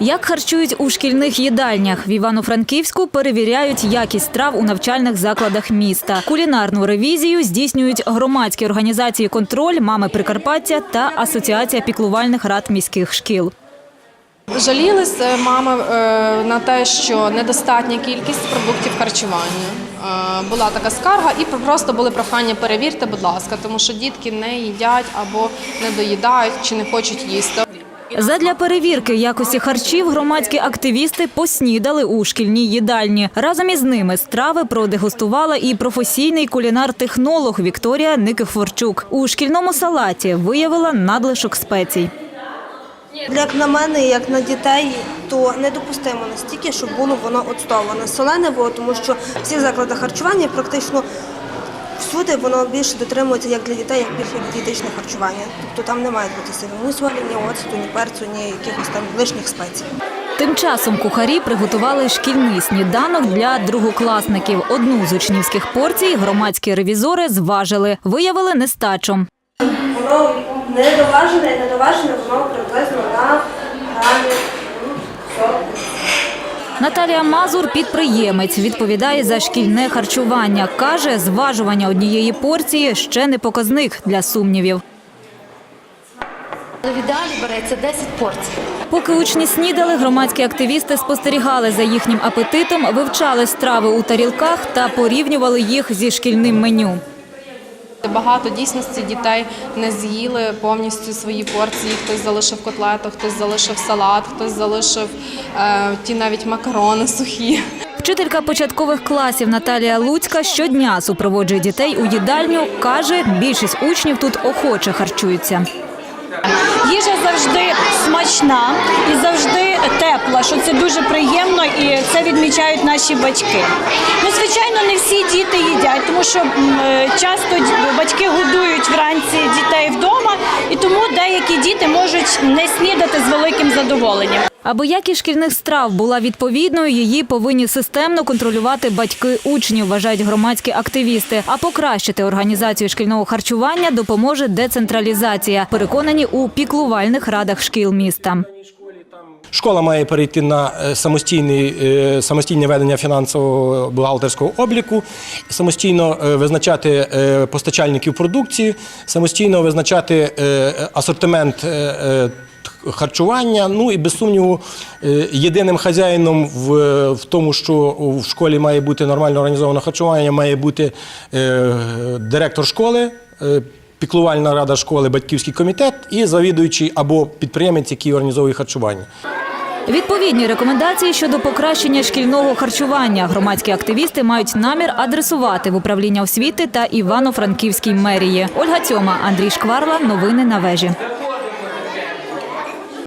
Як харчують у шкільних їдальнях в Івано-Франківську перевіряють якість страв у навчальних закладах міста. Кулінарну ревізію здійснюють громадські організації контроль, мами Прикарпаття та Асоціація піклувальних рад міських шкіл. Жалілись е, мами е, на те, що недостатня кількість продуктів харчування. Е, Була така скарга, і просто були прохання перевірте, будь ласка, тому що дітки не їдять або не доїдають чи не хочуть їсти. Задля перевірки якості харчів громадські активісти поснідали у шкільній їдальні. Разом із ними страви продегустувала і професійний кулінар-технолог Вікторія Никифорчук. У шкільному салаті виявила надлишок спецій. Як на мене, як на дітей, то недопустимо настільки, щоб було воно оцтоване. Солене було, тому що всі заклади харчування практично всюди воно більше дотримується як для дітей, як більше як дієтичне харчування. Тобто там не має бути сили ні солі, ні оцту, ні перцю, ні якихось там лишніх спецій. Тим часом кухарі приготували шкільний сніданок для другокласників. Одну з учнівських порцій громадські ревізори зважили, виявили нестачу. Воно недоважене і недоважене, воно приблизно на грамі 40. Наталія Мазур, підприємець, відповідає за шкільне харчування. Каже, зважування однієї порції ще не показник для сумнівів. В ідеалі береться 10 порцій. Поки учні снідали, громадські активісти спостерігали за їхнім апетитом, вивчали страви у тарілках та порівнювали їх зі шкільним меню. Багато дійсності дітей не з'їли повністю свої порції. Хтось залишив котлету, хтось залишив салат, хтось залишив е, ті навіть макарони сухі. Вчителька початкових класів Наталія Луцька щодня супроводжує дітей у їдальню. Каже, більшість учнів тут охоче харчуються. Їжа завжди смачна і завжди тепла, що це дуже приємно і це відмічають наші батьки. Ну, звичайно, не всі діти тому що е, часто батьки годують вранці дітей вдома, і тому деякі діти можуть не снідати з великим задоволенням. Аби якість шкільних страв була відповідною, її повинні системно контролювати батьки учнів, вважають громадські активісти. А покращити організацію шкільного харчування допоможе децентралізація. Переконані у піклувальних радах шкіл міста. Школа має перейти на е, е, самостійне ведення фінансового бухгалтерського обліку, самостійно е, визначати постачальників продукції, самостійно визначати асортимент харчування. Ну і без сумніву, єдиним хазяїном в, в тому, що в школі має бути нормально організоване харчування, має бути директор школи. Піклувальна рада школи, батьківський комітет і завідуючий або підприємець, який організовує харчування. Відповідні рекомендації щодо покращення шкільного харчування громадські активісти мають намір адресувати в управління освіти та Івано-Франківській мерії. Ольга Цьома, Андрій Шкварла. Новини на вежі.